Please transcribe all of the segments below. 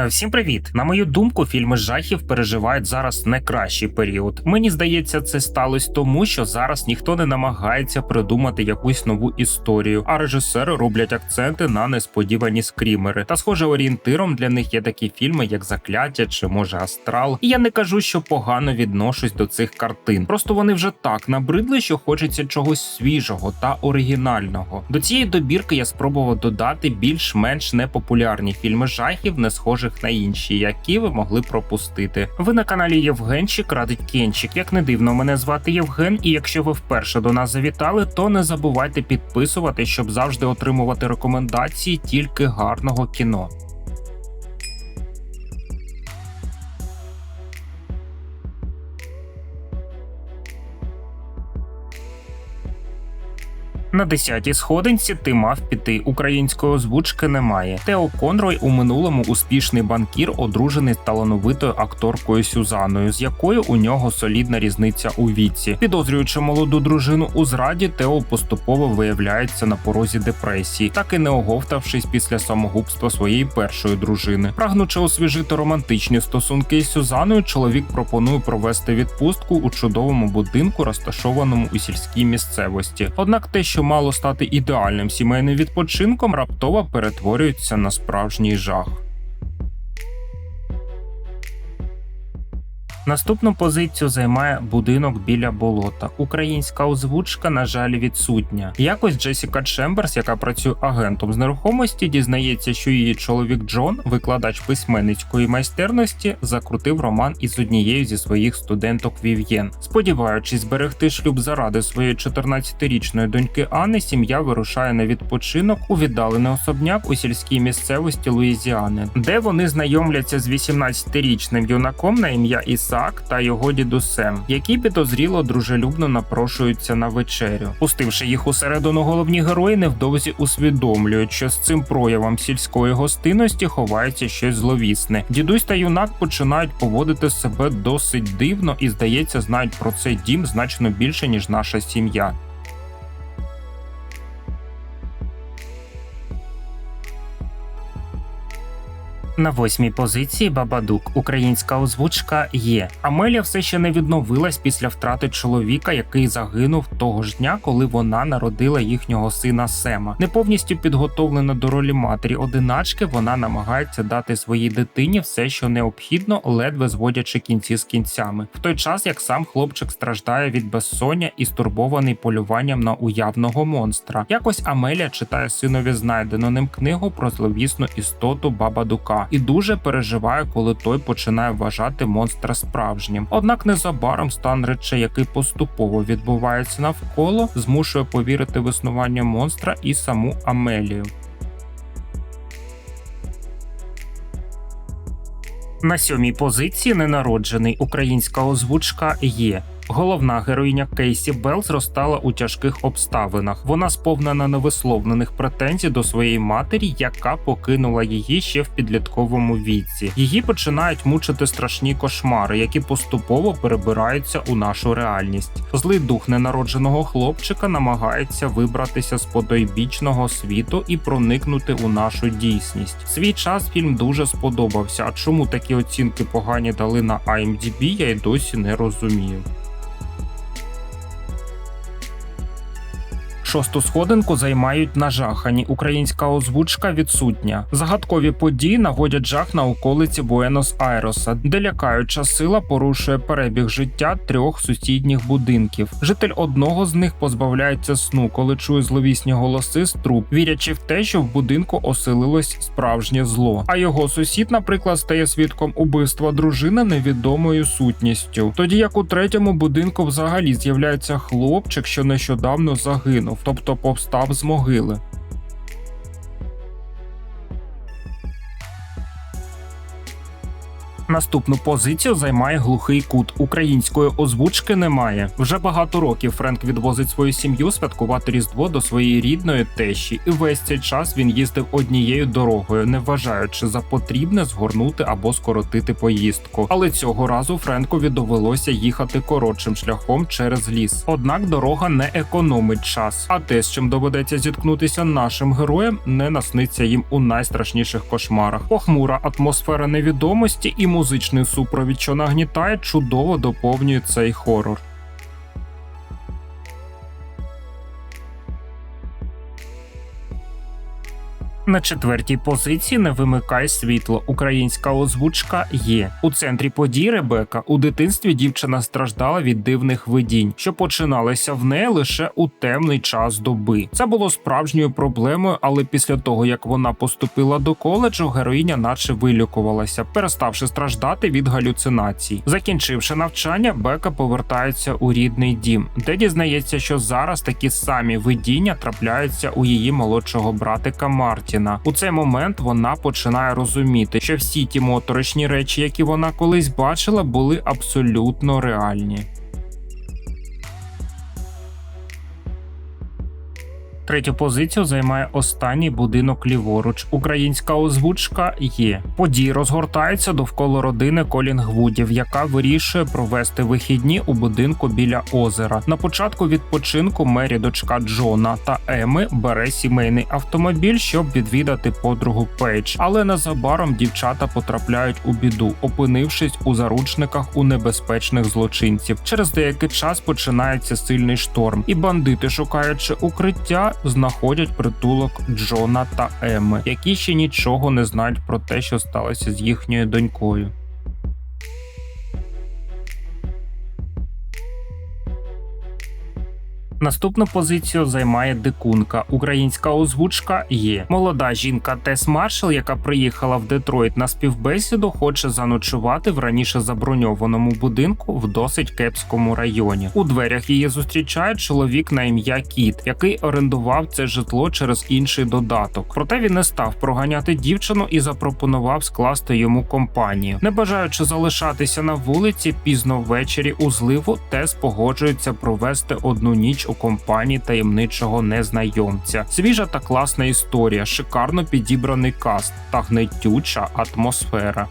Е, Всім привіт! На мою думку, фільми жахів переживають зараз найкращий період. Мені здається, це сталося тому, що зараз ніхто не намагається придумати якусь нову історію, а режисери роблять акценти на несподівані скрімери. Та, схоже, орієнтиром для них є такі фільми, як Закляття чи може Астрал. І я не кажу, що погано відношусь до цих картин. Просто вони вже так набридли, що хочеться чогось свіжого та оригінального. До цієї добірки я спробував додати більш-менш непопулярні фільми жахів, не схожих на інші, які ви могли пропустити. Ви на каналі Євгенчик радить Кенчик. Як не дивно, мене звати Євген, і якщо ви вперше до нас завітали, то не забувайте підписувати, щоб завжди отримувати рекомендації тільки гарного кіно. На десятій сходинці ти мав піти. Української озвучки немає. Тео Конрой у минулому успішний банкір, одружений талановитою акторкою Сюзаною, з якою у нього солідна різниця у віці. Підозрюючи молоду дружину у зраді, Тео поступово виявляється на порозі депресії, так і не оговтавшись після самогубства своєї першої дружини. Прагнучи освіжити романтичні стосунки з Сюзаною, чоловік пропонує провести відпустку у чудовому будинку, розташованому у сільській місцевості. Однак те, що мало стати ідеальним сімейним відпочинком, раптово перетворюється на справжній жах. Наступну позицію займає будинок біля болота. Українська озвучка, на жаль, відсутня. Якось Джесіка Чемберс, яка працює агентом з нерухомості, дізнається, що її чоловік Джон, викладач письменницької майстерності, закрутив роман із однією зі своїх студенток Вів'єн. Сподіваючись зберегти шлюб заради своєї 14-річної доньки Анни, сім'я вирушає на відпочинок у віддалений особняк у сільській місцевості Луїзіани, де вони знайомляться з 18-річним юнаком на ім'я Іса. Ісаак та його дідусем, які підозріло дружелюбно напрошуються на вечерю. Пустивши їх усередину, головні герої невдовзі усвідомлюють, що з цим проявом сільської гостинності ховається щось зловісне. Дідусь та юнак починають поводити себе досить дивно і, здається, знають про цей дім значно більше ніж наша сім'я. На восьмій позиції Бабадук українська озвучка є. Амелія все ще не відновилась після втрати чоловіка, який загинув того ж дня, коли вона народила їхнього сина Сема. Не повністю підготовлена до ролі матері одиначки, вона намагається дати своїй дитині все, що необхідно, ледве зводячи кінці з кінцями. В той час як сам хлопчик страждає від безсоння і стурбований полюванням на уявного монстра. Якось Амелія читає синові знайдену ним книгу про зловісну істоту Бабадука і дуже переживає, коли той починає вважати монстра справжнім. Однак незабаром стан речей, який поступово відбувається навколо, змушує повірити в існування монстра і саму Амелію. На сьомій позиції ненароджений українська озвучка є. Головна героїня Кейсі Белл зростала у тяжких обставинах. Вона сповнена невисловлених претензій до своєї матері, яка покинула її ще в підлітковому віці. Її починають мучити страшні кошмари, які поступово перебираються у нашу реальність. Злий дух ненародженого хлопчика намагається вибратися з потойбічного світу і проникнути у нашу дійсність. Свій час фільм дуже сподобався. А чому такі оцінки погані дали на IMDb, я й досі не розумію. Шосту сходинку займають нажахані. Українська озвучка відсутня. Загадкові події наводять жах на околиці Буенос-Айреса, де лякаюча сила порушує перебіг життя трьох сусідніх будинків. Житель одного з них позбавляється сну, коли чує зловісні голоси з труб, вірячи в те, що в будинку оселилось справжнє зло. А його сусід, наприклад, стає свідком убивства дружини невідомою сутністю. Тоді як у третьому будинку взагалі з'являється хлопчик, що нещодавно загинув тобто повстав з могили. Наступну позицію займає глухий кут. Української озвучки немає. Вже багато років Френк відвозить свою сім'ю святкувати різдво до своєї рідної тещі, і весь цей час він їздив однією дорогою, не вважаючи за потрібне згорнути або скоротити поїздку. Але цього разу Френкові довелося їхати коротшим шляхом через ліс. Однак дорога не економить час. А те, з чим доведеться зіткнутися нашим героям, не насниться їм у найстрашніших кошмарах. Похмура атмосфера невідомості і музичний супровід, що нагнітає, чудово доповнює цей хорор. На четвертій позиції не вимикай світло. Українська озвучка є у центрі подій. Ребека у дитинстві дівчина страждала від дивних видінь, що починалися в неї лише у темний час доби. Це було справжньою проблемою, але після того як вона поступила до коледжу, героїня наче вилікувалася, переставши страждати від галюцинацій. Закінчивши навчання, Бека повертається у рідний дім, де дізнається, що зараз такі самі видіння трапляються у її молодшого братика Марті. Путіна. У цей момент вона починає розуміти, що всі ті моторошні речі, які вона колись бачила, були абсолютно реальні. Третю позицію займає останній будинок ліворуч. Українська озвучка є. Події розгортаються довкола родини Колінгвудів, яка вирішує провести вихідні у будинку біля озера. На початку відпочинку мері дочка Джона та Еми бере сімейний автомобіль, щоб відвідати подругу Пейдж. Але незабаром дівчата потрапляють у біду, опинившись у заручниках у небезпечних злочинців. Через деякий час починається сильний шторм, і бандити, шукаючи укриття, знаходять притулок Джона та Емми, які ще нічого не знають про те, що сталося з їхньою донькою. Наступну позицію займає дикунка. Українська озвучка є. Молода жінка Тес Маршал, яка приїхала в Детройт на співбесіду, хоче заночувати в раніше заброньованому будинку в досить кепському районі. У дверях її зустрічає чоловік на ім'я Кіт, який орендував це житло через інший додаток. Проте він не став проганяти дівчину і запропонував скласти йому компанію. Не бажаючи залишатися на вулиці пізно ввечері у зливу, Тес погоджується провести одну ніч у компанії таємничого незнайомця. Свіжа та класна історія, шикарно підібраний каст та гнетюча атмосфера.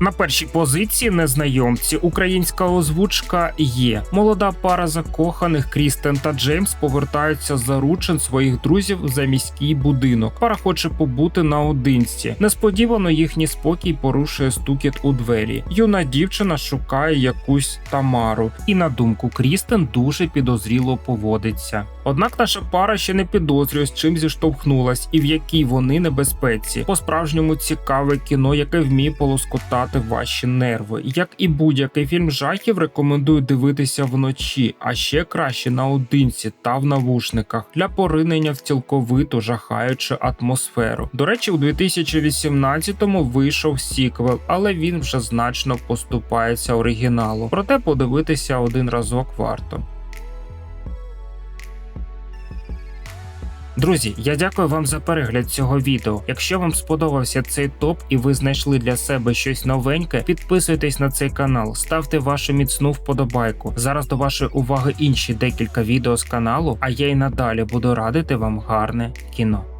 На першій позиції незнайомці українська озвучка є. Молода пара закоханих Крістен та Джеймс повертаються з заручин своїх друзів за міський будинок. Пара хоче побути наодинці. Несподівано їхній спокій порушує стукіт у двері. Юна дівчина шукає якусь тамару, і на думку Крістен дуже підозріло поводиться. Однак наша пара ще не підозрює, з чим зіштовхнулась і в якій вони небезпеці. По справжньому цікаве кіно, яке вміє полоскотати ваші нерви. Як і будь-який фільм жахів, рекомендую дивитися вночі, а ще краще наодинці та в навушниках для поринення в цілковиту жахаючу атмосферу. До речі, у 2018-му вийшов сіквел, але він вже значно поступається оригіналу. Проте подивитися один разок варто. Друзі, я дякую вам за перегляд цього відео. Якщо вам сподобався цей топ і ви знайшли для себе щось новеньке, підписуйтесь на цей канал, ставте вашу міцну вподобайку. Зараз до вашої уваги інші декілька відео з каналу, а я й надалі буду радити вам гарне кіно.